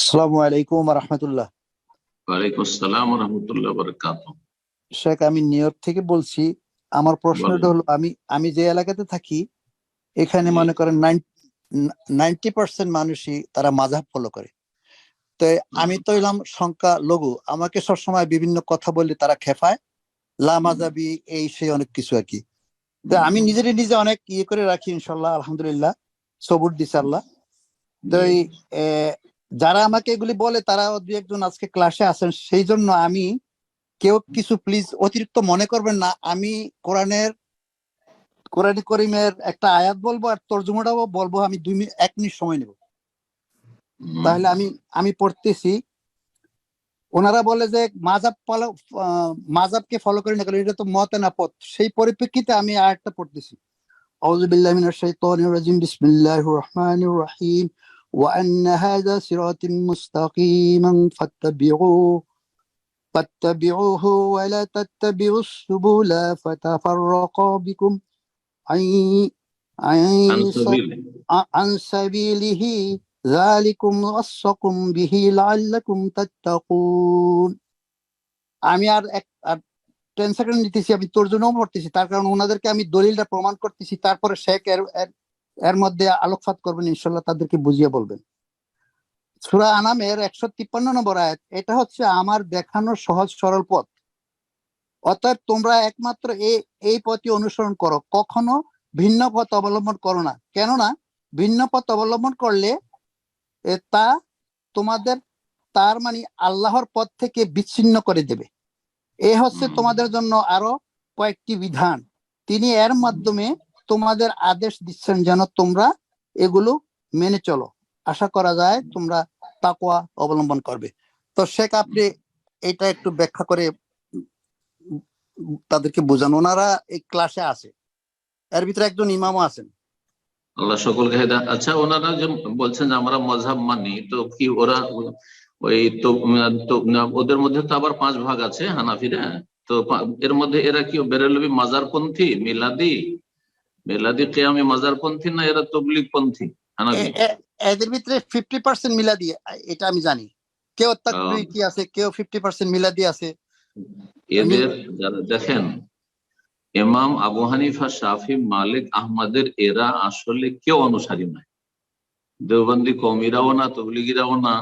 আসসালামু আলাইকুম রহমতুল্লাহ। ওয়ালাইকুম আসসালাম রহমতুল্লাহ বরকাত শেখ আমি নিউ ইয়র্ক থেকে বলছি আমার প্রশ্নটা হলো আমি আমি যে এলাকাতে থাকি এখানে মনে করেন নাইনটি পার্সেন্ট মানুষই তারা মাঝাব ফলো করে। তো আমি তো এলাম সংখ্যা লঘু আমাকে সবসময় বিভিন্ন কথা বললে তারা খেফায় লা মাজাবি এই সেই অনেক কিছু আর কি। তো আমি নিজেরই নিজে অনেক ইয়ে করে রাখি ইনশাল্লাহ আলহামদুলিল্লাহ সবুর দিছে আল্লাহ। তো যারা আমাকে এগুলি বলে তারা দু একজন আজকে ক্লাসে আছেন সেই জন্য আমি কেউ কিছু প্লিজ অতিরিক্ত মনে করবেন না। আমি কোরআনের কোরআন করিমের একটা আয়াত বলব আর তর্জমাটাও বলব আমি দুই মিনিট এক মিনিট সময় নেব। তাহলে আমি আমি পড়তেছি। ওনারা বলে যে মাজাব ফলো মাজাবকে ফলো করি না এটা তো মত না পথ। সেই পরিপ্রেক্ষিতে আমি আয়াতটা পড়তেছি। আউযু বিল্লাহি মিনাশ শাইতানির রাজিম। বিসমিল্লাহির রহমানির রহিম। وأن هذا صراط مستقيما فاتبعوه فاتبعوه ولا تتبعوا السبل فتفرق بكم عن عن আনসাবিল। عن سبيله ذلكم وصكم به لعلكم تتقون আমি আর এক আর টেন সেকেন্ড নিতেছি আমি তোর জন্য পড়তেছি তার কারণ ওনাদেরকে আমি দলিলটা প্রমাণ করতেছি তারপরে শেখ এর এর- মধ্যে আলোকপাত করবেন ইনশাল্লাহ তাদেরকে বুঝিয়ে বলবেন। সুরা আনামের একশো তিপ্পান্ন নম্বর আয়াত এটা হচ্ছে আমার দেখানোর সহজ সরল পথ। অতএব তোমরা একমাত্র এই এই পথই অনুসরণ করো। কখনো ভিন্ন পথ অবলম্বন করো না। কেননা ভিন্ন পথ অবলম্বন করলে তা তোমাদের তার মানে আল্লাহর পথ থেকে বিচ্ছিন্ন করে দেবে। এ হচ্ছে তোমাদের জন্য আরও কয়েকটি বিধান। তিনি এর মাধ্যমে তোমাদের আদেশ দিচ্ছেন যেন তোমরা এগুলো মেনে চলো। আশা করা যায় তোমরা তাকওয়া অবলম্বন করবে। তো শেখ, আপনি এটা একটু ব্যাখ্যা করে তাদেরকে বোঝান। ওনারা এই ক্লাসে আছে। এর ভিতরে একজন ইমামও আছেন। আল্লাহ সকলকে হেদায়েত। আচ্ছা ওনারা যে বলছেন যে আমরা মজহাব মানি, তো কি ওরা ওই তো ওদের মধ্যে তো আবার পাঁচ ভাগ আছে হানাফিরা? তো এর মধ্যে এরা কি বেরেলবি মাজারপন্থী, মিলাদি? মিলাদি কেয়ামি মাজারপন্থী না এরা তবলিগ পন্থী এদের ভিতরে ফিফটি পার্সেন্ট মিলাদি এটা আমি জানি। কেউ তাকবীর কি আছে কেউ ফিফটি পার্সেন্ট মিলাদি আছে। এদের যারা দেখেন ইমাম আবু হানিফা শাফি মালিক আহমদের এরা আসলে কেউ অনুসারী নয়। দেওবন্দি কমিরাও না তবলিগিরাও না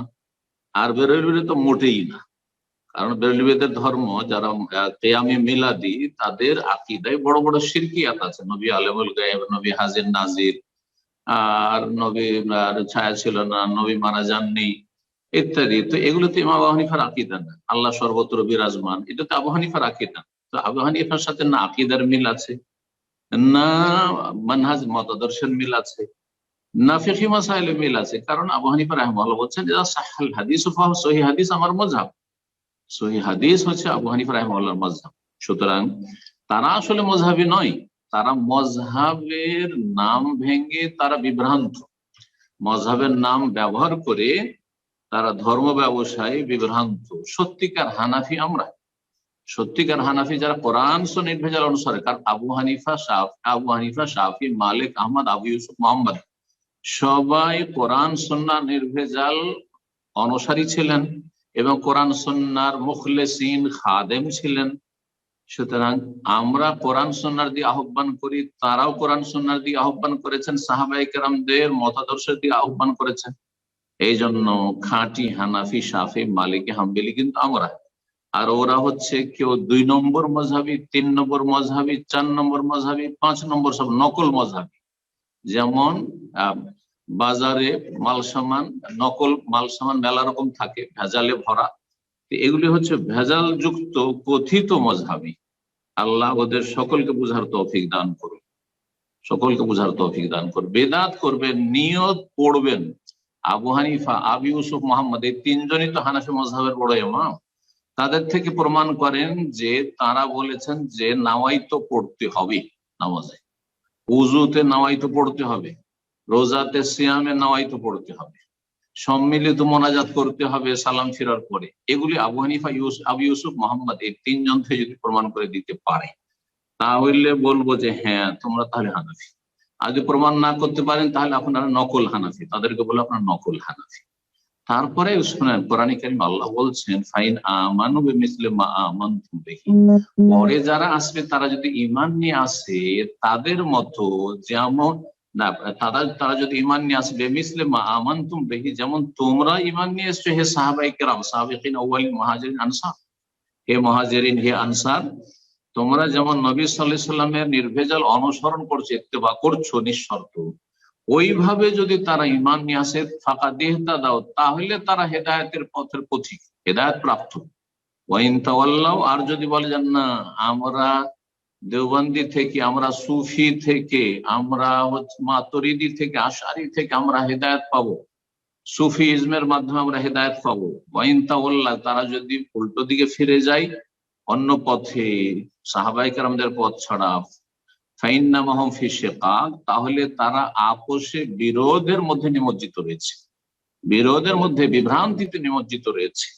আর বেরোলিবিরা তো মোটেই না। কারণ বেরোলিবিদের ধর্ম, যারা কেয়ামি মিলাদি, তাদের আকিদায় বড় বড় শিরকিয়াত আছে। নবী আলমুল গায়েব, নবী হাজির নাজির, আর নবী, আর ছায়া ছিল না, নবী মারা যাননি, ইত্যাদি। তো এগুলো তো ইমাম আবু হানিফার আকিদা না। আল্লাহ সর্বত্র বিরাজমান। এটা তো আবু হানিফার আকিদা। তো আবু হানিফার সাথে না আকিদার মিল আছে, না মানহাজ মতাদর্শের মিল আছে, না ফিকি মাসাইলে মিল আছে। কারণ আবু হানিফা রহমাল্লাহ বলছেন হাদিস হাদিস আমার মজহাব সহি হাদিস হচ্ছে আবু হানিফা রহমাল্লাহর মজহাব সুতরাং তারা আসলে মজহাবি নয়, তারা মজহাবের নাম ভেঙে তারা বিভ্রান্ত। মজহাবের নাম ব্যবহার করে তারা ধর্ম ব্যবসায় বিভ্রান্ত। সত্যিকার হানাফি আমরা। সত্যিকার হানাফি যারা কোরআন সো নির্ভেজাল অনুসারে, কারণ আবু হানিফা শাহ আবু হানিফা, শাফি, মালিক, আহমদ, আবু ইউসুফ, মোহাম্মদ, সবাই কোরআন সন্না নির্ভেজাল অনুসারী ছিলেন। এবং কোরআন সন্ন্যার মুখলেসিন খাদেম ছিলেন। সুতরাং আমরা কোরআন সন্ন্যার দিয়ে আহ্বান করি, তারাও কোরআন সন্ন্যার দিয়ে আহ্বান করেছেন সাহাবাই কেরামদের মতাদর্শের দিয়ে আহ্বান করেছেন। এই জন্য খাঁটি হানাফি সাফি মালিকি, হাম্বেলি কিন্তু আমরা। আর ওরা হচ্ছে কেউ দুই নম্বর মজহাবি তিন নম্বর মজহাবি চার নম্বর মজহাবি পাঁচ নম্বর সব নকল মজহাবি যেমন বাজারে মাল সামান, নকল মাল সামান মেলা রকম থাকে, ভেজালে ভরা। এগুলি হচ্ছে ভেজাল যুক্ত কথিত মজহাবি আল্লাহ ওদের সকলকে বুঝার তৌফিক দান করুন। সকলকে বুঝার তৌফিক দান করুন। বেদাত করবেন, নিয়ত পড়বেন। আবু হানিফা, আবি ইউসুফ মোহাম্মদ, এই তিনজনই তো হানাফি মজহাবের বড় ইমাম। তাদের থেকে প্রমাণ করেন যে, তারা বলেছেন যে নাওয়াই তো পড়তে হবে নামাজে। উজুতে নাওয়াই তো পড়তে হবে। রোজাতে সিয়ামে নাওয়াই তো পড়তে হবে। সম্মিলিত মোনাজাত করতে হবে সালাম ফিরার পরে। এগুলি আবু হানিফা ইউস আবু ইউসুফ মোহাম্মদ এই তিনজন থেকে যদি প্রমাণ করে দিতে পারে তাহলে বলব যে হ্যাঁ তোমরা তাহলে হানাফি। আর যদি প্রমাণ না করতে পারেন তাহলে আপনারা নকল হানাফি। তাদেরকে বলে আপনার নকল হানাফি। তারপরে শুনেন কোরআন কারিম আল্লাহ বলছেন ফাইন আমানু বিমিসলি মা বিহি। পরে যারা আসবে তারা যদি ইমান নিয়ে আসে তাদের মতো যেমন না, তারা তারা যদি ইমান নিয়ে আসবে মিসলে মা আমানতুম বিহি, যেমন তোমরা ইমান নিয়ে এসছো, হে সাহাবাই কেরাম, সাহাবিকিন মুহাজিরিন আনসার। হে মুহাজিরিন, হে আনসার, তোমরা যেমন নবী আলাইহি সাল্লামের নির্ভেজাল অনুসরণ করছ, ইত্তেবা করছ নিঃশর্ত, ওইভাবে যদি তারা ইমান নিয়ে আসে, ফাঁকা দেহতা দাও, তাহলে তারা হেদায়েতের পথের পথিক, হেদায়ত প্রাপ্ত। ওয়াইন তাওয়াল্লাও আর যদি বলে যান না, আমরা দেওবন্দি থেকে আমরা সুফি থেকে, আমরা মাতরিদি থেকে আশারি থেকে আমরা হেদায়েত পাবো। সুফি ইজমের মাধ্যমে আমরা হেদায়েত পাবো। ওয়াইন তাওয়াল্লাহ তারা যদি উল্টো দিকে ফিরে যায়, অন্য পথে সাহাবাই কারামদের পথ ছাড়া, ফাইন্নামাহম ফি শিকাক, তাহলে তারা আপোষে বিরোধের মধ্যে নিমজ্জিত রয়েছে। বিরোধের মধ্যে বিভ্রান্তিতে নিমজ্জিত রয়েছে।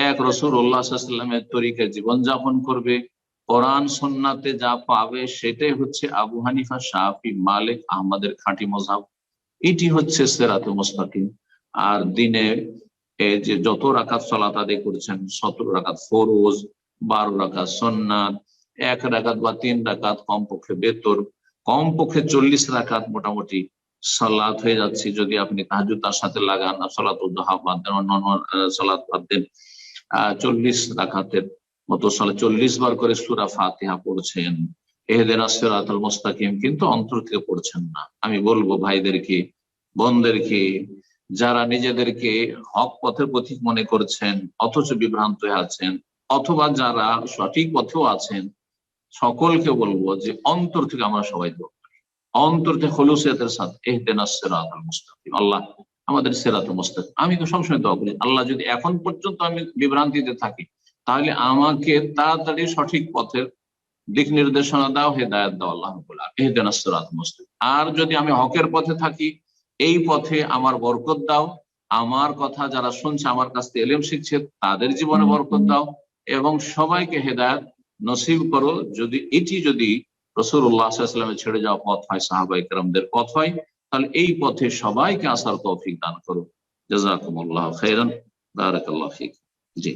এক আলাইহি ওয়াসাল্লামের জীবনযাপন করবে কোরআন সুন্নাতে যা পাবে সেটাই হচ্ছে আবু হানিফা শাফি মালিক আহমদের খাঁটি মযহাব এটি হচ্ছে সেরাত মুস্তাকিম। আর দিনে এই যে যত রাকাত সালাত আদায় করেছেন সতেরো রাকাত ফরোজ বারো রাকাত সন্ন্যাত এক রাকাত বা তিন রাকাত কমপক্ষে বেতর কমপক্ষে চল্লিশ রাকাত মোটামুটি সালাত হয়ে যাচ্ছে। যদি আপনি তাহাজুদ তার সাথে লাগান সালাত উদ্দোহা বাদ দেন আহ, সালাত বাদ দেন চল্লিশ রাকাতের মতো সালা চল্লিশ বার করে সুরা ফাতিহা পড়ছেন। এহেদের আসরাতুল মুস্তাকিম, কিন্তু অন্তর থেকে পড়ছেন না। আমি বলব ভাইদেরকে, বোনদেরকে, যারা নিজেদেরকে হক পথের পথিক মনে করছেন, অথচ বিভ্রান্ত হয়ে আছেন, অথবা যারা সঠিক পথেও আছেন, সকলকে বলব যে অন্তর থেকে আমরা সবাই দোয়া অন্তর থেকে হলুসিয়াতের সাথে এহতেনা সেরাত মুস্তাকিম। আল্লাহ আমাদের সেরাত মুস্তাকিম আমি তো সবসময় দোয়া করি, আল্লাহ যদি এখন পর্যন্ত আমি বিভ্রান্তিতে থাকি, তাহলে আমাকে তাড়াতাড়ি সঠিক পথের দিক নির্দেশনা দাও, হেদায়ত দাও আল্লাহ আর যদি আমি হকের পথে থাকি, এই পথে আমার বরকত দাও। আমার কথা যারা শুনছে, আমার কাছ থেকে এলেম শিখছে, তাদের জীবনে বরকত দাও এবং সবাইকে হেদায়ত নসিব করো। যদি এটি যদি রসুল্লাহামের ছেড়ে যাওয়া পথ হয় সাহাবাই পথ হয় তাহলে এই পথে সবাইকে আসার তৌফিক দান করো জাজাকুমুল্লাহ খেরান বারাকাল্লাহ ফিক। জি।